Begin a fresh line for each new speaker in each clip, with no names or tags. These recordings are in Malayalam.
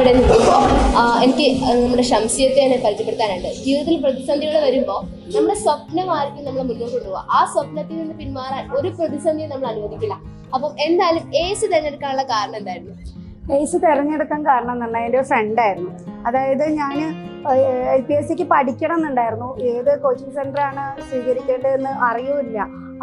ഇവിടെ നിൽക്കുമ്പോൾ എനിക്ക് നമ്മുടെ ശംസിയത്തെ തന്നെ പരിചയപ്പെടുത്താനുണ്ട്. ജീവിതത്തിൽ പ്രതിസന്ധികൾ വരുമ്പോൾ നമ്മുടെ സ്വപ്നമായിരിക്കും നമ്മൾ മുന്നോട്ട് കൊണ്ടുപോകുക ആ സ്വപ്നത്തിൽ നിന്ന് പിന്മാറാൻ ഒരു പ്രതിസന്ധിയും നമ്മൾ അനുവദിക്കില്ല. അപ്പം എന്തായാലും ഏസ് തിരഞ്ഞെടുക്കാനുള്ള കാരണം എന്തായിരുന്നു?
ഏസ് തിരഞ്ഞെടുക്കാൻ കാരണം എന്ന് പറഞ്ഞാൽ എന്റെ ഒരു ഫ്രണ്ടായിരുന്നു അതായത് ഞാൻ എൽ പി എസ് സിക്ക് പഠിക്കണം എന്നുണ്ടായിരുന്നു ഏത് കോച്ചിങ് സെന്ററാണ് സ്വീകരിക്കേണ്ടതെന്ന് അറിയൂല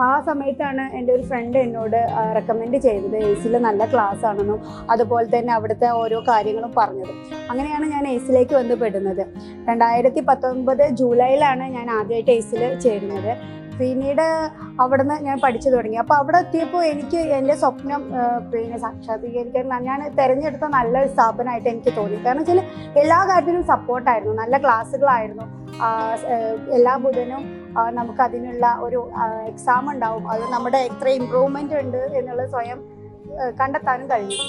ആ സമയത്താണ് എന്റെ ഒരു ഫ്രണ്ട് എന്നോട് റെക്കമെൻഡ് ചെയ്തത്. എയ്സിൽ നല്ല ക്ലാസ് ആണെന്നും അതുപോലെ തന്നെ അവിടുത്തെ ഓരോ കാര്യങ്ങളും പറഞ്ഞത്. അങ്ങനെയാണ് ഞാൻ എയ്സിലേക്ക് വന്ന് പെടുന്നത് രണ്ടായിരത്തി പത്തൊൻപത് ജൂലൈയിലാണ് ഞാൻ ആദ്യമായിട്ട് എയ്സിൽ ചേരുന്നത്. പിന്നീട് അവിടുന്ന് ഞാൻ പഠിച്ചു തുടങ്ങി. അപ്പോൾ അവിടെ എത്തിയപ്പോൾ എനിക്ക് എന്റെ സ്വപ്നം പിന്നെ സാക്ഷാത്കരിക്കാൻ ഞാൻ തിരഞ്ഞെടുത്ത നല്ലൊരു സ്ഥാപനമായിട്ട് എനിക്ക് തോന്നി. കാരണം വെച്ചാൽ എല്ലാ കാര്യത്തിലും സപ്പോർട്ടായിരുന്നു നല്ല ക്ലാസ്സുകളായിരുന്നു എല്ലാ ബുധനും നമുക്ക് അതിനുള്ള ഒരു എക്സാം ഉണ്ടാവും. അത് നമ്മുടെ എത്ര ഇമ്പ്രൂവ്മെന്റ് ഉണ്ട് എന്നുള്ളത് സ്വയം കണ്ടെത്താനും കഴിയും.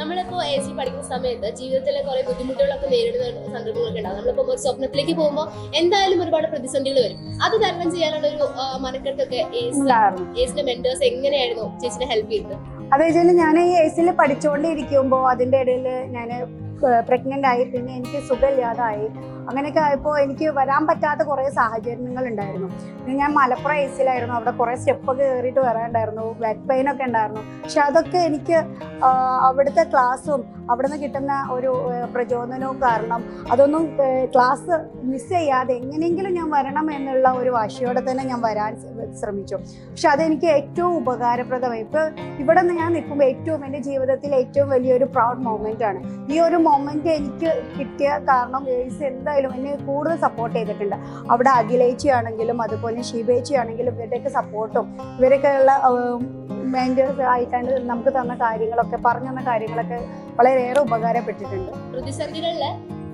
നമ്മളിപ്പോ എ സി പഠിക്കുന്ന സമയത്ത് ജീവിതത്തിലെ കുറെ ബുദ്ധിമുട്ടുകളൊക്കെ നേരിടുന്ന സന്ദർഭങ്ങളൊക്കെ ഉണ്ടാവും. നമ്മളിപ്പോ ഒരു സ്വപ്നത്തിലേക്ക് പോകുമ്പോൾ എന്തായാലും ഒരുപാട് പ്രതിസന്ധികൾ വരും. അത് തരണം ചെയ്യാനുള്ള ഒരു മനക്കെട്ടൊക്കെ എസിന്റെ മെന്റേഴ്സ് എങ്ങനെയായിരുന്നു ചേച്ചിനെ ഹെൽപ്പ് ചെയ്തത്?
അത് വെച്ചാൽ ഞാൻ ഈ എസിൽ പഠിച്ചുകൊണ്ടിരിക്കുമ്പോൾ അതിന്റെ ഇടയിൽ ഞാൻ പ്രഗ്നന്റ് ആയി. പിന്നെ എനിക്ക് സുഖമില്ലാതായി. അങ്ങനെയൊക്കെ ആയപ്പോൾ എനിക്ക് വരാൻ പറ്റാത്ത കുറേ സാഹചര്യങ്ങൾ ഉണ്ടായിരുന്നു ഞാൻ മലപ്പുറം എ സിയിലായിരുന്നു അവിടെ കുറേ സ്റ്റെപ്പൊക്കെ കയറിയിട്ട് വരാനുണ്ടായിരുന്നു. ബാക്ക് പെയിൻ ഒക്കെ ഉണ്ടായിരുന്നു. പക്ഷെ അതൊക്കെ എനിക്ക് അവിടുത്തെ ക്ലാസ്സും അവിടുന്ന് കിട്ടുന്ന ഒരു പ്രചോദനവും കാരണം അതൊന്നും ക്ലാസ് മിസ് ചെയ്യാതെ എങ്ങനെയെങ്കിലും ഞാൻ വരണം എന്നുള്ള ഒരു വാശിയോടെ തന്നെ ഞാൻ വരാൻ ശ്രമിച്ചു. പക്ഷെ അതെനിക്ക് ഏറ്റവും ഉപകാരപ്രദമായി. ഇപ്പോൾ ഇവിടെ നിന്ന് ഞാൻ നിൽക്കുമ്പോൾ ഏറ്റവും എന്റെ ജീവിതത്തിൽ ഏറ്റവും വലിയൊരു പ്രൗഡ് മൊമെന്റ് ആണ്. ഈ ഒരു മൊമെന്റ് എനിക്ക് കിട്ടിയ കാരണം ഏഴ്സ് എന്തായാലും എന്നെ കൂടുതൽ സപ്പോർട്ട് ചെയ്തിട്ടുണ്ട്. അവിടെ അഖിലേച്ചി ആണെങ്കിലും അതുപോലെ ഷിബേച്ചി ആണെങ്കിലും ഇവരുടെയൊക്കെ സപ്പോർട്ടും ഇവരൊക്കെയുള്ള മെന്റേഴ്സ് ആയിട്ടാണ് നമുക്ക് തന്ന കാര്യങ്ങളൊക്കെ പറഞ്ഞു തന്ന കാര്യങ്ങളൊക്കെ വളരെയേറെ ഉപകാരപ്പെട്ടിട്ടുണ്ട്.
പ്രതിസന്ധികളിൽ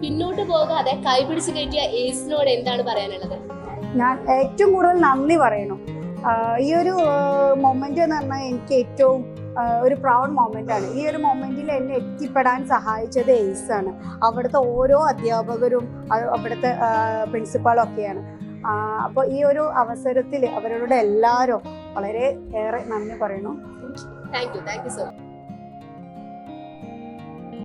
പിന്നോട്ട് പോകാതെ കൈപിടിച്ച് കയറ്റിയ ഏസിനോട് എന്താണ് പറയാനുള്ളത്?
ഞാൻ ഏറ്റവും കൂടുതൽ നന്ദി പറയണം. ഈ ഒരു മൊമെന്റ് എന്ന് പറഞ്ഞാൽ എനിക്ക് ഏറ്റവും ഒരു പ്രൗഡ് മൊമെന്റ് ആണ്. ഈ ഒരു മൊമെന്റിൽ എന്നെ എത്തിപ്പെടാൻ സഹായിച്ചത് എയ്സ് ആണ്. അവിടുത്തെ ഓരോ അധ്യാപകരും അവിടുത്തെ പ്രിൻസിപ്പാളും ഒക്കെയാണ്. അപ്പോൾ ഈ ഒരു അവസരത്തിൽ അവരോട് എല്ലാവരും വളരെ ഏറെ നന്ദി പറയണം
thank you thank you so much